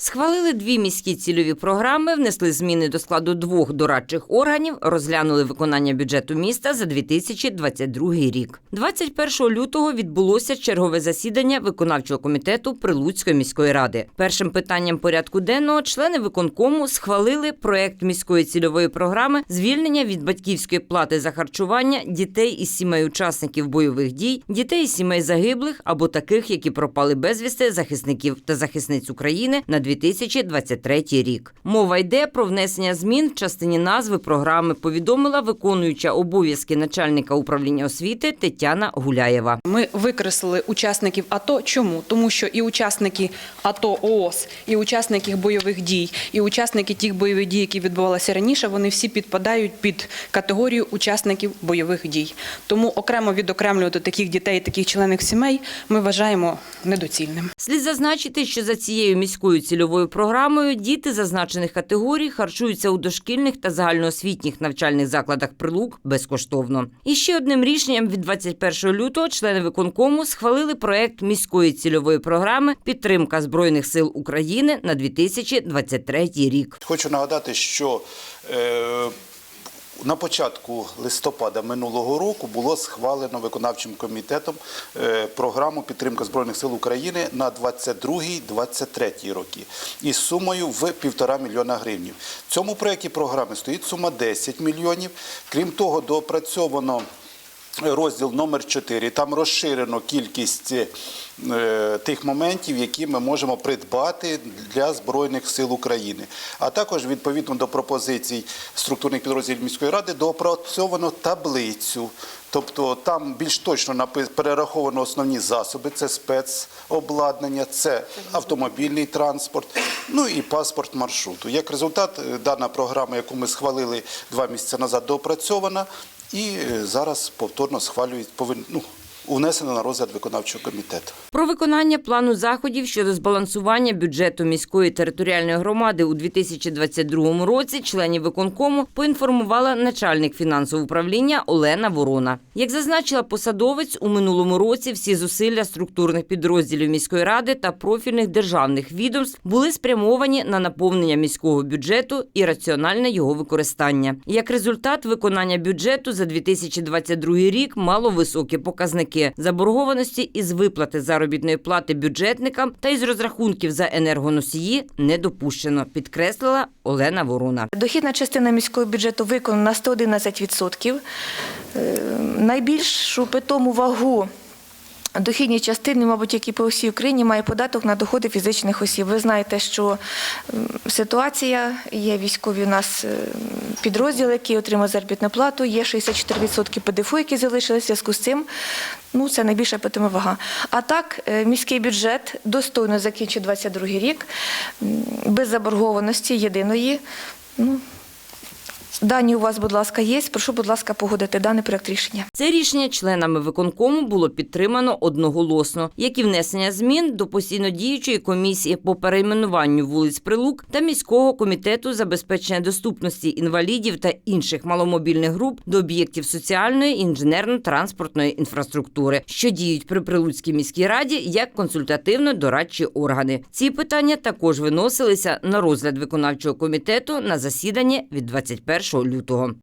Схвалили дві міські цільові програми, внесли зміни до складу двох дорадчих органів, розглянули виконання бюджету міста за 2022 рік. 21 лютого відбулося чергове засідання виконавчого комітету Прилуцької міської ради. Першим питанням порядку денного члени виконкому схвалили проект міської цільової програми звільнення від батьківської плати за харчування дітей із сімей учасників бойових дій, дітей із сімей загиблих або таких, які пропали безвісти захисників та захисниць України на 2023 рік. Мова йде про внесення змін в частині назви програми. Повідомила виконуюча обов'язки начальника управління освіти Тетяна Гуляєва. Ми викреслили учасників АТО. Чому? Тому що і учасники АТО ООС, і учасники бойових дій, і учасники тих бойових дій, які відбувалися раніше, вони всі підпадають під категорію учасників бойових дій. Тому окремо відокремлювати таких дітей, таких членів сімей ми вважаємо недоцільним. Слід зазначити, що за цією міською цільовою програмою діти зазначених категорій харчуються у дошкільних та загальноосвітніх навчальних закладах прилук безкоштовно. І ще одним рішенням від 21 лютого члени виконкому схвалили проект міської цільової програми Підтримка збройних сил України на 2023 рік. Хочу нагадати, що е, на початку листопада минулого року було схвалено виконавчим комітетом е, програму підтримка збройних сил України на 22-23 роки із сумою в півтора мільйона гривнів. В цьому проєкті програми стоїть сума 10 мільйонів. Крім того, доопрацьовано розділ номер 4. Там розширено кількість е, тих моментів, які ми можемо придбати для Збройних сил України. А також відповідно до пропозицій структурних підрозділів міської ради доопрацьовано таблицю. Тобто там більш точно перераховано основні засоби, це спецобладнання, це автомобільний транспорт, ну і паспорт маршруту. Як результат, е, дана програма, яку ми схвалили два місяці назад, доопрацьована і е, зараз повторно схвалюють, повин, ну, унесено на розгляд виконавчого комітету. Про виконання плану заходів щодо збалансування бюджету міської територіальної громади у 2022 році членів виконкому поінформувала начальник фінансового управління Олена Ворона. Як зазначила посадовець, у минулому році всі зусилля структурних підрозділів міської ради та профільних державних відомств були спрямовані на наповнення міського бюджету і раціональне його використання. Як результат, виконання бюджету за 2022 рік мало високі показники заборгованості із виплати заробітної плати бюджетникам та із розрахунків за енергоносії не допущено, підкреслила Олена Ворона. Дохідна частина міського бюджету виконана на 111%. Е, Найбільшу питому вагу дохідні частини, мабуть, як і по всій Україні, має податок на доходи фізичних осіб. Ви знаєте, що ситуація, є військові у нас е, підрозділи, які отримують заробітну плату, є 64% ПДФО, які залишилися в зв'язку з цим. Ну, це найбільша питима вага. А так, е, міський бюджет достойно закінчив 22 рік, без заборгованості єдиної. Ну, Дані у вас, будь ласка, є. Прошу, будь ласка, погодити даний проект рішення. Це рішення членами виконкому було підтримано одноголосно, як і внесення змін до постійно діючої комісії по перейменуванню вулиць Прилук та міського комітету забезпечення доступності інвалідів та інших маломобільних груп до об'єктів соціальної інженерно-транспортної інфраструктури, що діють при Прилуцькій міській раді як консультативно-дорадчі органи. Ці питання також виносилися на розгляд виконавчого комітету на засіданні від 21 лютого.